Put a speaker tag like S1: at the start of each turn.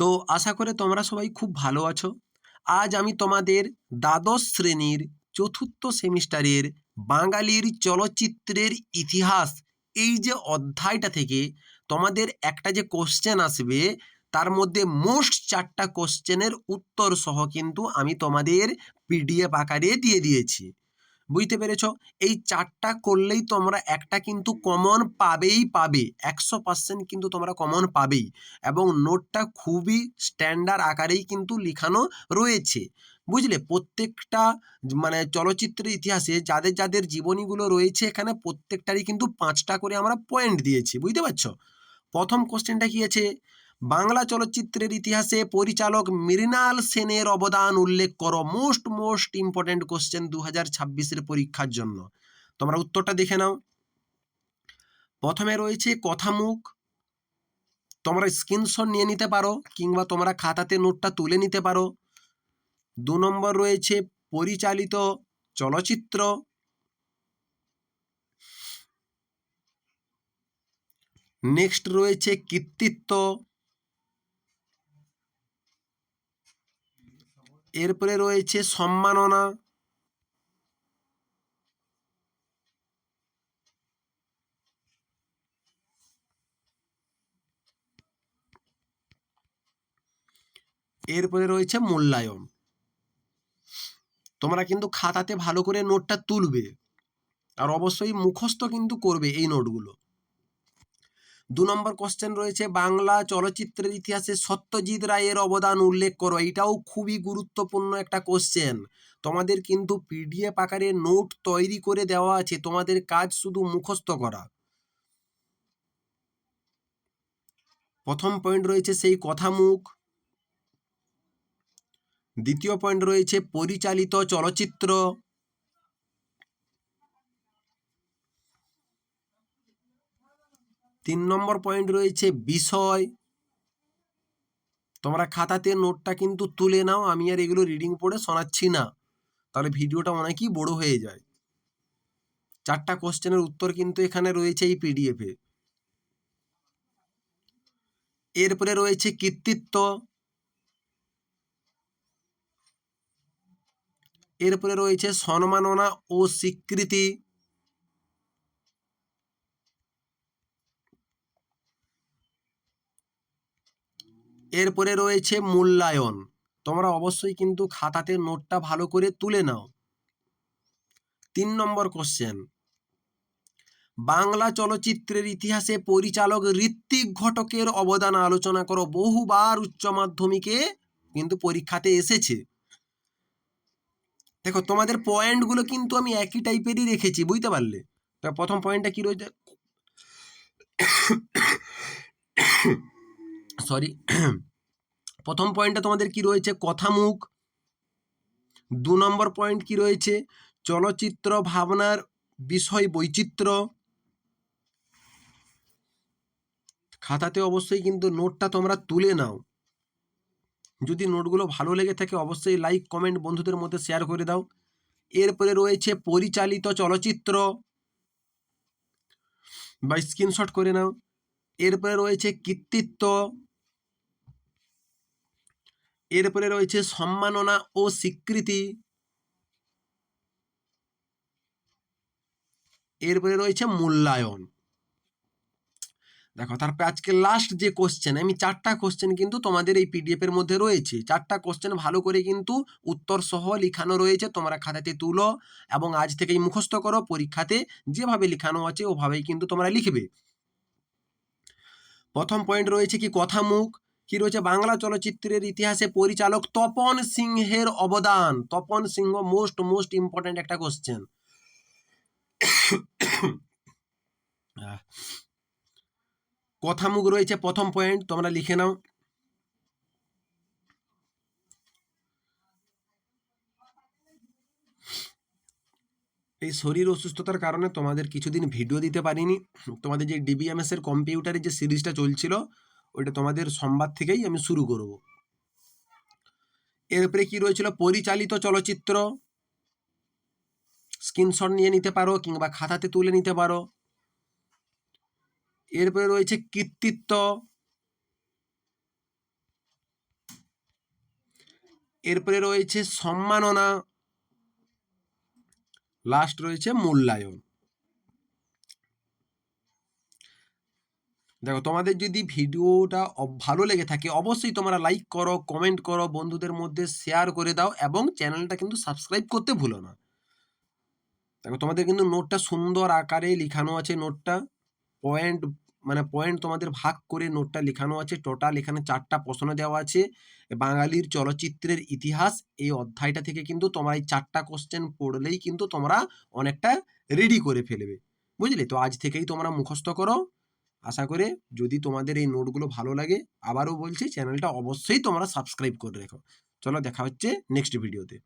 S1: তো আশা করে তোমরা সবাই খুব ভালো আছো। আজ আমি তোমাদের দ্বাদশ শ্রেণির চতুর্থ সেমিস্টারের বাঙালির চলচ্চিত্রের ইতিহাস, এই যে অধ্যায়টা থেকে তোমাদের একটা যে কোশ্চেন আসবে, তার মধ্যে মোস্ট চারটা কোশ্চেনের উত্তর সহ কিন্তু আমি তোমাদের পিডিএফ আকারে দিয়ে দিয়েছি। বুঝতে পেরেছ? এই চারটা করলেই তোমরা একটা কিন্তু কমন পাবেই পাবে। একশো পার্সেন্ট কিন্তু তোমরা কমন পাবেই। এবং নোটটা খুবই স্ট্যান্ডার্ড আকারেই কিন্তু লিখানো রয়েছে। বুঝলে? প্রত্যেকটা মানে চলচ্চিত্রের ইতিহাসে যাদের যাদের জীবনীগুলো রয়েছে এখানে প্রত্যেকটারই কিন্তু পাঁচটা করে আমরা পয়েন্ট দিয়েছি। বুঝতে পারছ? প্রথম কোশ্চেনটা কি আছে? বাংলা চলচ্চিত্রের ইতিহাসে পরিচালক মৃণাল সেনের অবদান উল্লেখ করো মোস্ট মোস্ট ইম্পর্টেন্ট কোশ্চেন দু হাজার ছাব্বিশের পরীক্ষার জন্য। তোমরা উত্তরটা দেখে নাও। প্রথমে রয়েছে কথামুখ। তোমরা স্ক্রিনশট নিয়ে নিতে পারো, কিংবা তোমরা খাতাতে নোটটা তুলে নিতে পারো। দু নম্বর রয়েছে পরিচালিত চলচ্চিত্র। নেক্সট রয়েছে কৃতিত্ব। এরপরে রয়েছে সম্মাননা। এরপরে রয়েছে মূল্যায়ন। তোমরা কিন্তু খাতাতে ভালো করে নোটটা তুলবে। আর অবশ্যই মুখস্থ কিন্তু করবে এই নোটগুলো। দু নম্বর কোশ্চেন রয়েছে, বাংলা চলচ্চিত্রের ইতিহাসে সত্যজিৎ রায়ের অবদান উল্লেখ করো। এটাও খুবই গুরুত্বপূর্ণ একটা কোশ্চেন তোমাদের কিন্তু পিডিএফ আকারে নোট তৈরি করে দেওয়া আছে, তোমাদের কাজ শুধু মুখস্থ করা। প্রথম পয়েন্ট রয়েছে সেই কথামুখ। দ্বিতীয় পয়েন্ট রয়েছে পরিচালিত চলচ্চিত্র। তিন নম্বর পয়েন্ট রয়েছে বিষয়। তোমরা খাতাতে নোটটা কিন্তু তুলে নাও, আমি আর এগুলো রিডিং পড়ে শোনাচ্ছি না। তাহলে ভিডিওটা অনেকই বড় হয়ে যায়। চারটা কোশ্চেনের উত্তর কিন্তু এখানে রয়েছে এই পিডিএফে এরপরে রয়েছে কৃতিত্ব। এরপরে রয়েছে সম্মাননা ও স্বীকৃতি। এরপরে রয়েছে মূল্যায়ন। তোমরা অবশ্যই কিন্তু খাতাতে নোটটা ভালো করে তুলে নাও। তিন নম্বর কোশ্চেন বাংলা চলচ্চিত্রের ইতিহাসে পরিচালক ঋত্বিক ঘটকের অবদান আলোচনা করো। বহুবার উচ্চ মাধ্যমিকে কিন্তু পরীক্ষাতে এসেছে। দেখো, তোমাদের পয়েন্টগুলো কিন্তু আমি একই টাইপেরই রেখেছি, বুঝতে পারলে? প্রথম পয়েন্টটা কি রয়েছে? সরি প্রথম পয়েন্টটা তোমাদের কি রয়েছে? কথামুখ। দু নম্বর পয়েন্ট কি রয়েছে? চলচ্চিত্র ভাবনার বিষয় বৈচিত্র্য। খাতাতে অবশ্যই কিন্তু নোটটা তোমরা তুলে নাও। যদি নোটগুলো ভালো লেগে থাকে, অবশ্যই লাইক কমেন্ট বন্ধুদের মধ্যে শেয়ার করে দাও। এরপরে রয়েছে পরিচালিত চলচ্চিত্র। বা স্ক্রিনশট করে নাও। এরপরে রয়েছে কৃতিত্ব। এরপরে রয়েছে সম্মাননা ও স্বীকৃতি। এরপরে রয়েছে মূল্যায়ন। দেখো, তারপরে আজকে লাস্ট যে কোশ্চেন আমি চারটা কোশ্চেন কিন্তু তোমাদের এই পিডিএফ এর মধ্যে রয়েছে। চারটা কোশ্চেন ভালো করে কিন্তু উত্তর সহ লিখানো রয়েছে, তোমরা খাতাতে তুলো এবং আজ থেকেই মুখস্থ করো, পরীক্ষাতে যেভাবে লিখানো আছে ওভাবেই কিন্তু তোমরা লিখবে। প্রথম পয়েন্ট রয়েছে কি, কথামুখ। কি রয়েছে? বাংলা চলচ্চিত্রের ইতিহাসে পরিচালক তপন সিংহের অবদান। Tapan Sinha most most important একটা কোশ্চেন কথামুখ রয়েছে প্রথম পয়েন্ট তোমরা লিখে নাও। এই শরীর অসুস্থতার কারণে তোমাদের কিছুদিন ভিডিও দিতে পারিনি। তোমাদের যে ডিবিএমএস এর কম্পিউটারের যে সিরিজটা চলছিল ওইটা তোমাদের সোমবার থেকেই আমি শুরু করব। এরপরে কি রয়েছিল? পরিচালিত চলচ্চিত্র। স্ক্রিনশট নিয়ে নিতে পারো কিংবা খাতাতে তুলে নিতে পারো। এরপরে রয়েছে কৃতিত্ব। এরপরে রয়েছে সম্মাননা। লাস্ট রয়েছে মূল্যায়ন। দেখো, তোমাদের যদি ভিডিওটা ভালো লেগে থাকে, অবশ্যই তোমরা লাইক করো কমেন্ট করো, বন্ধুদের মধ্যে শেয়ার করে দাও এবং চ্যানেলটা কিন্তু সাবস্ক্রাইব করতে ভুলো না। দেখো, তোমাদের কিন্তু নোটটা সুন্দর আকারে লিখানো আছে নোটটা পয়েন্ট মানে পয়েন্ট তোমাদের ভাগ করে নোটটা লেখানো আছে টোটাল এখানে চারটা প্রশ্ন দেওয়া আছে, বাঙালির চলচ্চিত্রের ইতিহাস, এই অধ্যায়টা থেকে কিন্তু তোমরা এই চারটা কোশ্চেন পড়লেই কিন্তু তোমরা অনেকটা রেডি করে ফেলবে। বুঝলে? তো আজ থেকেই তোমরা মুখস্থ করো আশা করে যদি তোমাদের এই নোটগুলো ভালো লাগে, আবারও বলছি চ্যানেলটা অবশ্যই তোমরা সাবস্ক্রাইব করে রেখো। চলো দেখা হচ্ছে নেক্সট ভিডিওতে